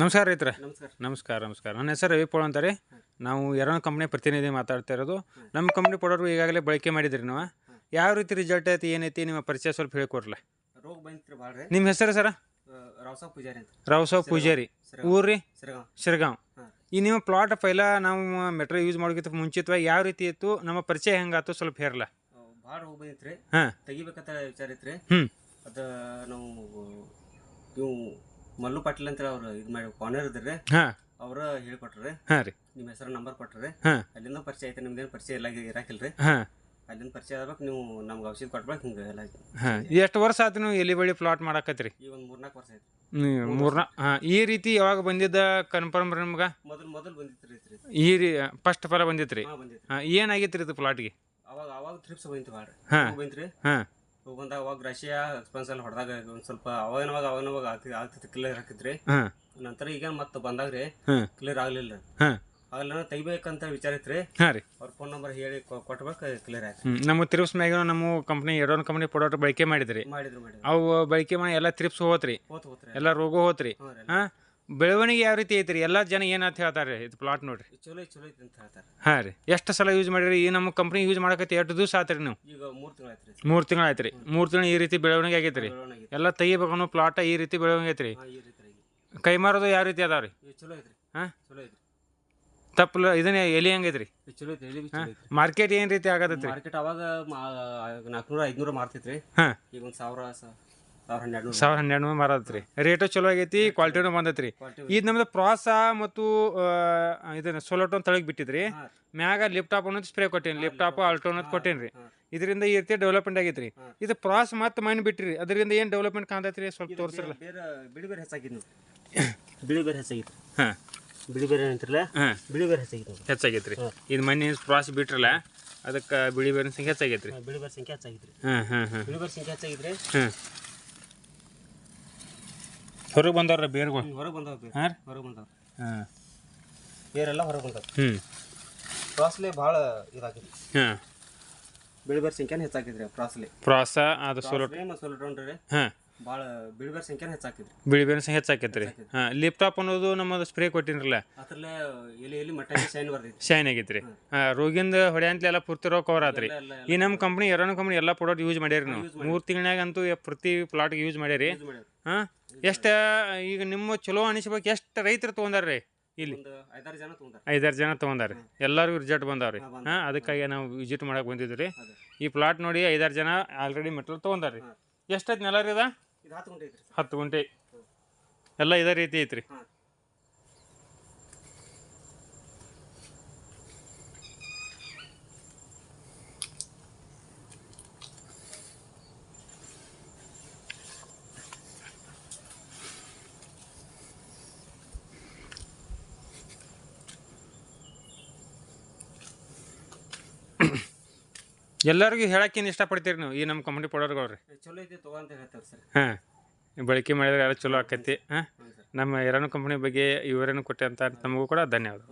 ನಮಸ್ಕಾರ ರೈತರ. ನಮಸ್ಕಾರ. ನಮಸ್ಕಾರ ನನ್ನ ಹೆಸರು ಅಂತ ಅಂತಾರೆ. ನಾವು ಎರಡು ಕಂಪ್ನಿ ಪ್ರತಿನಿಧಿ ಮಾತಾಡ್ತಾ ಇರೋದು. ನಮ್ಮ ಕಂಪ್ನಿ ಪೌಡರ್ ಈಗಾಗಲೇ ಬಳಕೆ ಮಾಡಿದ್ರಿ ನಾವು. ಯಾವ ರೀತಿ ರಿಸಲ್ಟ್ ಐತಿ ಏನೈತಿ ನಿಮ್ಮ ಪರಿಚಯ ಸ್ವಲ್ಪ ಹೇಳ್ಕೊಡ್ರಲ್ಲ ರೋಗ ಭಾಳ ರೀ. ನಿಮ್ಮ ಹೆಸರು ಸರ? ರಾವಸಾವ್ ಪೂಜಾರಿ ಅಂತ. ರಾವ್ಸಾವ್ ಪೂಜಾರಿ. ಊರ್ರಿ ಶಿರ್ಗಾಂವ್ ಈ ನಿಮ್ಮ ಪ್ಲಾಟ್ ಪೈಲ ನಾವು ಮೆಟ್ರೋ ಯೂಸ್ ಮಾಡೋಕ್ಕಿಂತ ಮುಂಚಿತವಾಗಿ ಯಾವ ರೀತಿ ಇತ್ತು ನಮ್ಮ ಪರಿಚಯ ಹೆಂಗಾತು ಸ್ವಲ್ಪ ಹೇರಲ್ಲ ಭಾಳ ರೋಗ ರೀ ಹಾಂ. ತೆಗಿಬೇಕಂತ ವಿಚಾರ ಹ್ಞೂ ಅದ ನಾವು ಇವು ಮಲ್ಲು ಪಾಟೀಲ್ ಅಂತ ಅವ್ರು ಇದು ಮಾಡಿ ಕಾನರ್ ಇದ್ರೆ. ಹಾಂ. ಅವ್ರ ಹೇಳ್ಕೊಟ್ರಿ. ಹಾಂ ರೀ. ನಿಮ್ಮ ಹೆಸರು ನಂಬರ್ ಕೊಟ್ರಿ. ಹಾಂ. ಅಲ್ಲಿಂದ ಪರಿಚಯ ಐತೆ ನಿಮ್ದೇನು ಪರಿಚಯ ಇಲ್ಲ ಇರಾಕಿಲ್ರಿ. ಹಾಂ. ಅಲ್ಲಿಂದ ಪರಿಚಯ ಆಗ್ಬೇಕು ನೀವು ನಮ್ಗೆ ಔಷಧಿ ಕೊಟ್ಬೇಕು ಹಿಂಗೆ ಎಲ್ಲ ಹಾಂ. ಎಷ್ಟು ವರ್ಷ ಆಯ್ತು ನೀವು ಎಲಿ ಬಳ್ಳಿ ಪ್ಲಾಟ್ ಮಾಡಾಕತ್ರಿ ಈ ಒಂದು ಮೂರ್ನಾಲ್ಕು ವರ್ಷ ಆಯ್ತು. ಮೂರ್ನಾ ಹಾಂ ಈ ರೀತಿ ಯಾವಾಗ ಬಂದಿದ್ದ ಕನ್ಫರ್ಮ್ ನಿಮ್ಗೆ? ಮೊದಲು ಮೊದಲು ಬಂದಿತ್ತು ರೀ ಈ ರೀ ಫಸ್ಟ್ ಫಲ ಬಂದಿತ್ತು ರೀ ಹಾಂ ಬಂದಿತ್ರಿ ಹಾಂ ಏನಾಗೈತೆ ರೀ ಇದು ಪ್ಲಾಟ್ಗೆ ಅವಾಗ ಅವಾಗ ಟ್ರಿಪ್ಸ್ ಬಂದಿತ್ತು ಭಾಳ ಹಾ. ಬಂತ್ರಿ. ಹಾಂ. ಬಂದಾಗ ಅವಾಗ ರಶಿಯಾ ಎಕ್ಸ್ಪೆನ್ಸ್ ಎಲ್ಲ ಹೊಡೆದಾಗ ಒಂದ್ ಸ್ವಲ್ಪ ಅವಾಗನವಾಗ ಅವಾಗನವಾಗ ಆಗ್ತಿ ಆಗ್ತಿತ್ತು ಕ್ಲಿಯರ್ ಹಾಕಿದ್ರಿ. ಹಾಂ. ನಂತರ ಈಗ ಮತ್ತೆ ಬಂದಾಗ ರೀ ಹಾಂ. ಕ್ಲಿಯರ್ ಆಗ್ಲಿಲ್ಲ. ಹಾಂ. ಆಗಲ್ಲ ತೆಗಿಬೇಕಂತ ವಿಚಾರ ಇತ್ರಿ. ಹಾಂ ರೀ. ಅವ್ರ ಫೋನ್ ನಂಬರ್ ಹೇಳಿ ಕೊ- ಕೊಟ್ಬೇಕು ಕ್ಲಿಯರ್ ಆಯ್ತು. ನಮ್ಮ ತಿರುಪ್ಸ್ ಮ್ಯಾಗ ನಮ್ಮ ಕಂಪ್ನಿ ಎರಡೊಂದು ಕಂಪ್ನಿ ಪ್ರಾಡಕ್ಟ್ ಬಳಕೆ ಮಾಡಿದ್ರಿ. ಮಾಡಿದ್ರು ಮಾಡಿದ್ರು. ಅವು ಬಳಕೆ ಮಾಡಿ ಎಲ್ಲ ತ್ರಿಪ್ಸ್ ಹೋತ್ರಿ. ಹೋತ್ ಹೋತ್ರಿ. ಎಲ್ಲ ರೋಗ ಹೋತ್ರಿ. ರೀ ಹಾಂ. ಬೆಳವಣಿಗೆ ಯಾವ ರೀತಿ ಐತ್ರಿ? ಎಲ್ಲ ಜನ ಏನಂತ ಹೇಳ್ತಾರೆ ಇದು ಪ್ಲಾಟ್ ನೋಡ್ರಿ. ಚಲೋ ಐತ್ ಚಲೋ ಐತಿ ಅಂತ ಹೇಳ್ತಾರೆ. ಹಾಂ ರೀ. ಎಷ್ಟು ಸಲ ಯೂಸ್ ಮಾಡಿರಿ? ಈ ನಮ್ಮ ಕಂಪ್ನಿ ಯೂಸ್ ಮಾಡಕತ್ತಿ ಎಷ್ಟು ದಿವಸ ಆತ್ರಿ ನೀವು? ಈಗ ಮೂರು ತಿಂಗಳು ಆಯ್ತು ರೀ ಮೂರು ತಿಂಗಳು ಆಯ್ತು ರೀ ಮೂರು ತಿಂಗಳು ಈ ರೀತಿ ಬೆಳವಣಿಗೆ ಆಗೈತೆ ರೀ ಬೆಳವಣಿಗೆ ಎಲ್ಲ ತೆಗಿಬೇಕು ಅನ್ನೋ ಪ್ಲಾಟ ಈ ರೀತಿ ಬೆಳವಣಿಗೆ ಐತ್ರಿ. ಹಾಂ ಈ ರೀತಿ ಆಗಿ ಕೈ ಮಾರೋದು ಯಾವ ರೀತಿ ಅದಾವ ರೀ ಚಲೋ ಐತ್ರಿ. ಹಾಂ? ಚಲೋ ಐತ್ರಿ. ತಪ್ಪಲ ಇದನ್ನ ಎಲಿ ಹೆಂಗೈತ್ರಿ. ಇದು ಚಲೋ ಐತ್ರಿ ಎಲ್ಲಿ ಬಿ ಚಲೋ ಐತ್ರಿ. ಮಾರ್ಕೆಟ್ ಏನು ರೀತಿ ಆಗತ್ತೈತ್ರಿ ಮಾರ್ಕೆಟ್ ಅವಾಗ ನಾಲ್ಕುನೂರ ಐದುನೂರ ಮಾರ್ತಿತ್ರಿ. ಹಾಂ. ಈಗ ಒಂದು ಸಾವಿರ ಸ- ಸಾವಿರ ಹನ್ನೆರಡು ನೂರು ಮಾರತ್ರಿ ರೇಟು ಚಲೋ ಆಗೈತಿ ಕ್ವಾಲಿಟಿನೂ ಬಂದೈತ್ರಿ. ಇದು ನಮ್ದು ಪ್ರಾಸ ಮತ್ತು ಇದನ್ನ ಸೊಲೋಟೋನ್ ತಳಗ್ ಬಿಟ್ಟಿದ್ರಿ. ಮ್ಯಾಗ ಲಿಪ್ಟಾಪ್ ಅನ್ನೋದು ಸ್ಪ್ರೇ ಕೊಟ್ಟೇನಿ. ಲಿಪ್ಟಾಪ್ ಆಲ್ಟೋ ಅನ್ನೋದು ಕೊಟ್ಟೇನಿ ಹಾಂ ಇದರಿಂದ ಈ ರೀತಿ ಡೆವಲಪ್ಮೆಂಟ್ ಆಗೈತ್ರಿ. ಇದು ಪ್ರಾಸ್ ಮತ್ತೆ ಮೈನ್ ಬಿಟ್ಟಿರಿ. ಅದರಿಂದ ಏನು ಡೆವಲಪ್ಮೆಂಟ್ ಕಾಣ್ತೈತ್ರಿ? ಸ್ವಲ್ಪ ತೋರಿಸಿರಲ್ಲ ಬಿಳಿ ಬೇರೆ ಹೆಚ್ಚಾಗಿದ್ದು ಬಿಳಿ ಬೇರೆ ಹೆಚ್ಚಾಗಿತ್ತು. ಹಾಂ. ಬಿಳಿ ಬೇರೆ ಅಂತಿರಲ್ಲ? ಹಾಂ. ಬಿಳಿ ಬೇರೆ ಹೆಚ್ಚಾಗಿತ್ತು ಹೆಚ್ಚಾಗೈತ್ರಿ. ಇದು ಮನೆ ಪ್ರಾಸ್ ಬಿಟ್ರಲ್ಲ ಅದಕ್ಕೆ ಬಿಳಿ ಬೇರೆ ಸಂಖ್ಯೆ ಹೆಚ್ಚಾಗೈತ್ರಿ. ಬಿಳಿ ಬೇರೆ ಸಂಖ್ಯೆ ಹೆಚ್ಚಾಗಿತ್ರಿ ಹಾಂ ಹಾಂ ಹಾಂ. ಬಿಳಿ ಬೇರೆ ಸಂಖ್ಯೆ ಹೆಚ್ಚಾಗಿದ್ರಿ ಹಾಂ. ಹೊರಗೆ ಬಂದವ್ರ ಬೇರ್ಗಳು? ಹೊರಗೆ ಬಂದವ ಹಾಂ ಹೊರಗೆ ಬಂದವ ಹಾಂ. ಬೇರೆಲ್ಲ ಹೊರಗೆ ಬಂದವ ಹ್ಞೂ ಪ್ರಾಸ್ಲೆ ಭಾಳ ಇದಾಗಿದೆ ಹಾಂ. ಬಿಳಿಬೇರ್ ಸಂಖ್ಯೆನೇ ಹೆಚ್ಚಾಕಿದ್ರಿ ಪ್ರಾಸ್ಲೆ. ಪ್ರಾಸ ಅದು ಸೊಲೋ ಪ್ರಾಸ್ಲೆ ರೀ. ಹಾಂ. ಭಾಳ ಬಿಳಿ ಸಂಖ್ಯೆನೇ ಹೆಚ್ಚಾಕಿದ್ರಿ. ಬಿಳಿಬೇರ್ ಸಂಖ್ಯೆ ಹೆಚ್ಚಾಕೈತ್ರಿ. ಹಾಂ ಲಿಪ್ಟಾಪ್ ಅನ್ನೋದು ನಮ್ಮದು ಸ್ಪ್ರೇ ಕೊಟ್ಟಿರಲ್ಲ ಅದ್ರಲ್ಲೇ ಎಲ್ಲಿ ಎಲ್ಲಿ ಮಟ್ಟ ಶೈನ್ ಬರ್ತೈತಿ ಶೈನ್ ಆಗೈತ್ರಿ. ಹಾಂ. ರೋಗಿಂದ ಹೊಡೆಯಂತಲೆಲ್ಲ ಪೂರ್ತಿ ರೋಗ ಕವರ್ ಆತ್ರಿ. ಈ ನಮ್ಮ ಕಂಪ್ನಿ ಎರಡು ಕಂಪ್ನಿ ಎಲ್ಲ ಪ್ರಾಡಕ್ಟ್ ಯೂಸ್ ಮಾಡ್ಯಾರಿ ನಾವು. ಮೂರು ತಿಂಗಳಾಗಂತೂ ಪ್ರತಿ ಪ್ಲಾಟ್ಗೆ ಯೂಸ್ ಮಾಡ್ಯಾರ. ಹಾಂ? ಎಷ್ಟು ಈಗ ನಿಮ್ಮ ಚಲೋ ಅನಿಸ್ಬೇಕು ಎಷ್ಟು ರೈತರು ತೊಗೊಂಡಾರ್ರಿ ಇಲ್ಲಿ? ಐದಾರು ಜನ ತೊಗೊಂಡಾರ ಎಲ್ಲರಿಗೂ ರಿಸಲ್ಟ್ ಬಂದಾವ್ರಿ. ಹಾ, ಅದಕ್ಕಾಗಿ ನಾವು ವಿಸಿಟ್ ಮಾಡಕ್ಕೆ ಬಂದಿದ್ವಿ ರೀ ಈ ಪ್ಲಾಟ್ ನೋಡಿ ಐದಾರು ಜನ ಆಲ್ರೆಡಿ ಮೆಟ್ರಲ್ ತೊಗೊಂಡಾರ್ರಿ. ರೀ ಎಷ್ಟೈತಿ ನೆಲ ರೀ ಅದ ಹತ್ತು ಗುಂಟೆ ಎಲ್ಲ ಇದೇ ರೀತಿ ಐತ್ರಿ. ಎಲ್ಲರಿಗೂ ಹೇಳಕ್ಕೇನು ಇಷ್ಟಪಡ್ತೀರಿ ನೀವು ಈ ನಮ್ಮ ಕಂಪ್ನಿ ರೀ ಚಲೋ ಐತಿ ತಗೋ ಅಂತ ಹೇಳ್ತಾರೆ ಸರ್. ಹಾಂ ಬಳಕೆ ಮಾಡಿದ್ರೆ ಎಲ್ಲ ಚಲೋ ಆಕೈತಿ ಹಾಂ? ನಮ್ಮ ಎರಡು ಕಂಪ್ನಿ ಬಗ್ಗೆ ವಿವರಣೆ ಕೊಟ್ಟೆ ಅಂತ ತಮಗೂ ಕೂಡ ಧನ್ಯವಾದ.